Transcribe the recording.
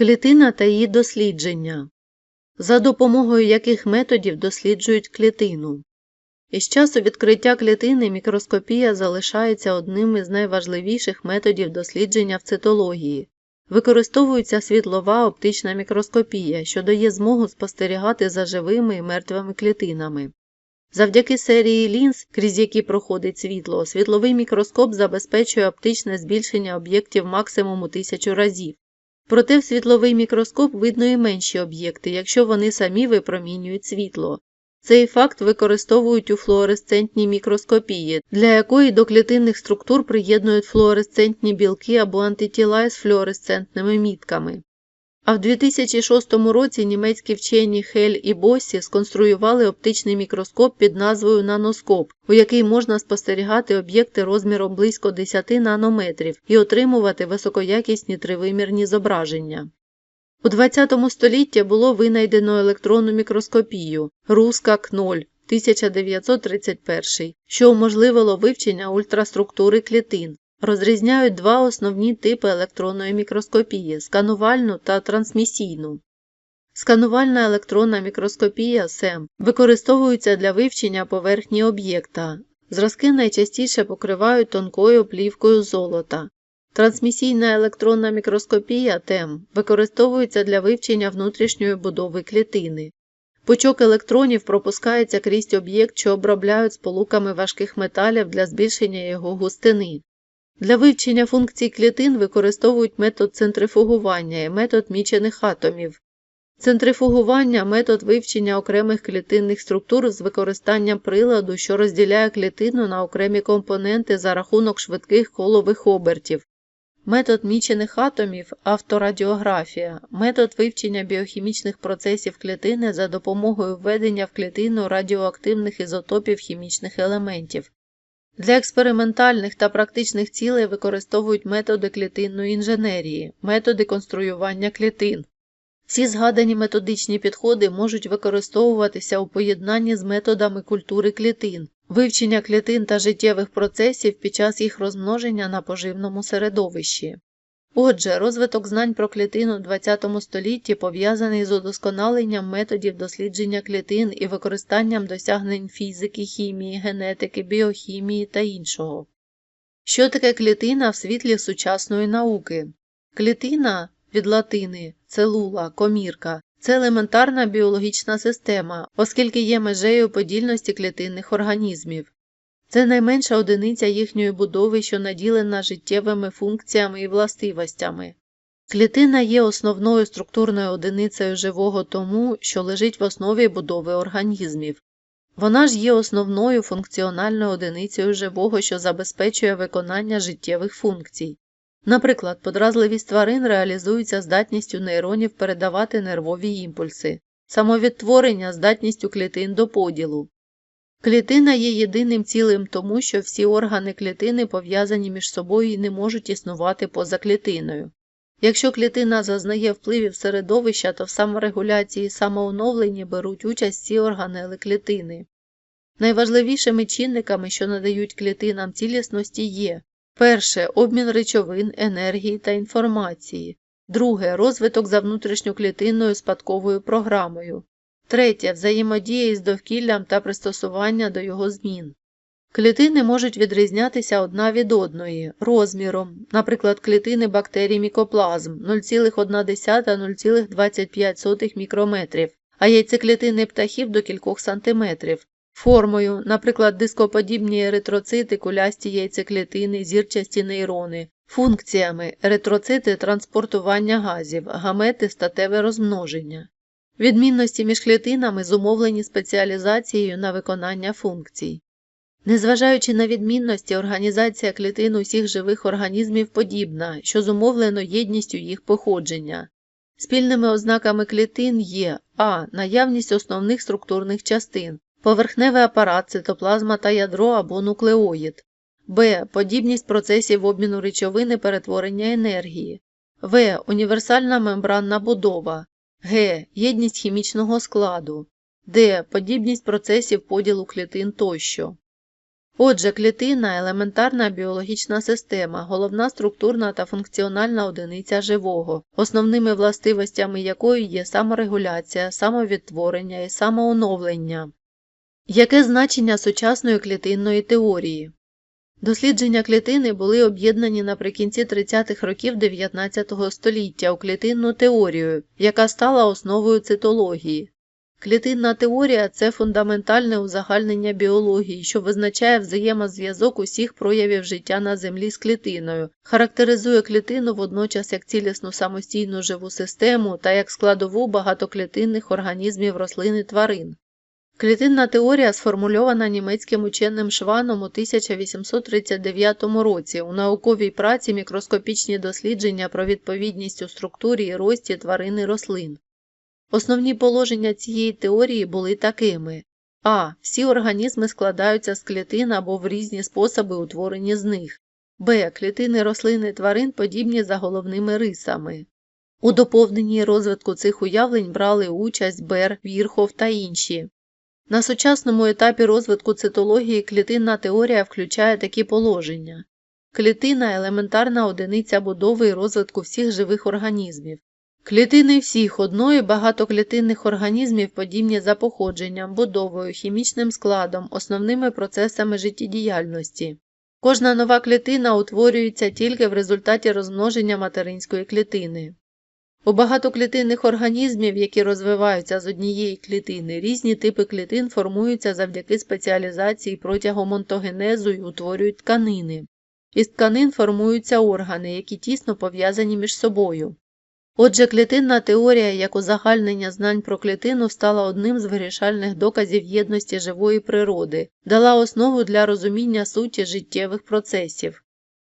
Клітина та її дослідження. За допомогою яких методів досліджують клітину. Із часу відкриття клітини мікроскопія залишається одним із найважливіших методів дослідження в цитології. Використовується світлова оптична мікроскопія, що дає змогу спостерігати за живими і мертвими клітинами. Завдяки серії лінз, крізь які проходить світло, світловий мікроскоп забезпечує оптичне збільшення об'єктів максимум у тисячу разів. Проте в світловий мікроскоп видно і менші об'єкти, якщо вони самі випромінюють світло. Цей факт використовують у флуоресцентній мікроскопії, для якої до клітинних структур приєднують флуоресцентні білки або антитіла з флуоресцентними мітками. А в 2006 році німецькі вчені Хель і Боссі сконструювали оптичний мікроскоп під назвою наноскоп, у який можна спостерігати об'єкти розміром близько 10 нанометрів і отримувати високоякісні тривимірні зображення. У ХХ столітті було винайдено електронну мікроскопію Руска КНОЛь 1931, що уможливило вивчення ультраструктури клітин. Розрізняють два основні типи електронної мікроскопії сканувальну та трансмісійну. Сканувальна електронна мікроскопія СЕМ використовується для вивчення поверхні об'єкта. Зразки найчастіше покривають тонкою плівкою золота. Трансмісійна електронна мікроскопія ТЕМ використовується для вивчення внутрішньої будови клітини. Пучок електронів пропускається крізь об'єкт, що обробляють сполуками важких металів для збільшення його густини. Для вивчення функцій клітин використовують метод центрифугування і метод мічених атомів. Центрифугування метод вивчення окремих клітинних структур з використанням приладу, що розділяє клітину на окремі компоненти за рахунок швидких колових обертів. Метод мічених атомів авторадіографія, метод вивчення біохімічних процесів клітини за допомогою введення в клітину радіоактивних ізотопів хімічних елементів. Для експериментальних та практичних цілей використовують методи клітинної інженерії, методи конструювання клітин. Всі згадані методичні підходи можуть використовуватися у поєднанні з методами культури клітин, вивчення клітин та життєвих процесів під час їх розмноження на поживному середовищі. Отже, розвиток знань про клітину в ХХ столітті пов'язаний з удосконаленням методів дослідження клітин і використанням досягнень фізики, хімії, генетики, біохімії та іншого. Що таке клітина в світлі сучасної науки? Клітина від латини целула, комірка це елементарна біологічна система, оскільки є межею подільності клітинних організмів. Це найменша одиниця їхньої будови, що наділена життєвими функціями і властивостями. Клітина є основною структурною одиницею живого тому, що лежить в основі будови організмів. Вона ж є основною функціональною одиницею живого, що забезпечує виконання життєвих функцій. Наприклад, подразливість тварин реалізується здатністю нейронів передавати нервові імпульси, самовідтворення здатністю клітин до поділу. Клітина є єдиним цілим тому, що всі органи клітини пов'язані між собою і не можуть існувати поза клітиною. Якщо клітина зазнає впливів середовища, то в саморегуляції і самооновленні беруть участь всі органели клітини. Найважливішими чинниками, що надають клітинам цілісності, є перше обмін речовин, енергії та інформації, друге розвиток за внутрішньоклітинною спадковою програмою, Третє взаємодія із довкіллям та пристосування до його змін. Клітини можуть відрізнятися одна від одної розміром, наприклад, клітини бактерій мікоплазм 0,1-0,25 мікрометрів, а яйцеклітини птахів до кількох сантиметрів, формою, наприклад, дископодібні еритроцити, кулясті яйцеклітини, зірчасті нейрони, функціями еритроцити транспортування газів, гамети статеве розмноження. Відмінності між клітинами зумовлені спеціалізацією на виконання функцій. Незважаючи на відмінності, організація клітин усіх живих організмів подібна, що зумовлено єдністю їх походження. Спільними ознаками клітин є а. Наявність основних структурних частин, поверхневий апарат, цитоплазма та ядро або нуклеоїд, б. Подібність процесів обміну речовини перетворення енергії, в. Універсальна мембранна будова. Г. Єдність хімічного складу, Д. Подібність процесів поділу клітин тощо. Отже, клітина елементарна біологічна система, головна структурна та функціональна одиниця живого, основними властивостями якої є саморегуляція, самовідтворення і самооновлення. Яке значення сучасної клітинної теорії? Дослідження клітини були об'єднані наприкінці 30-х років 19 століття у клітинну теорію, яка стала основою цитології. Клітинна теорія це фундаментальне узагальнення біології, що визначає взаємозв'язок усіх проявів життя на Землі з клітиною, характеризує клітину водночас як цілісну самостійну живу систему та як складову багатоклітинних організмів рослин і тварин. Клітинна теорія сформульована німецьким ученим Шваном у 1839 році у науковій праці мікроскопічні дослідження про відповідність у структурі і рості тварин рослин. Основні положення цієї теорії були такими а. Всі організми складаються з клітин або в різні способи утворені з них. Б. Клітини рослин і тварин подібні за головними рисами. У доповненні розвитку цих уявлень брали участь Бер, Вірхов та інші. На сучасному етапі розвитку цитології клітинна теорія включає такі положення. Клітина елементарна одиниця будови і розвитку всіх живих організмів. Клітини всіх одної багатоклітинних організмів подібні за походженням, будовою, хімічним складом, основними процесами життєдіяльності. Кожна нова клітина утворюється тільки в результаті розмноження материнської клітини. У багатоклітинних організмів, які розвиваються з однієї клітини, різні типи клітин формуються завдяки спеціалізації протягом онтогенезу і утворюють тканини. Із тканин формуються органи, які тісно пов'язані між собою. Отже, клітинна теорія як узагальнення знань про клітину стала одним з вирішальних доказів єдності живої природи, дала основу для розуміння суті життєвих процесів.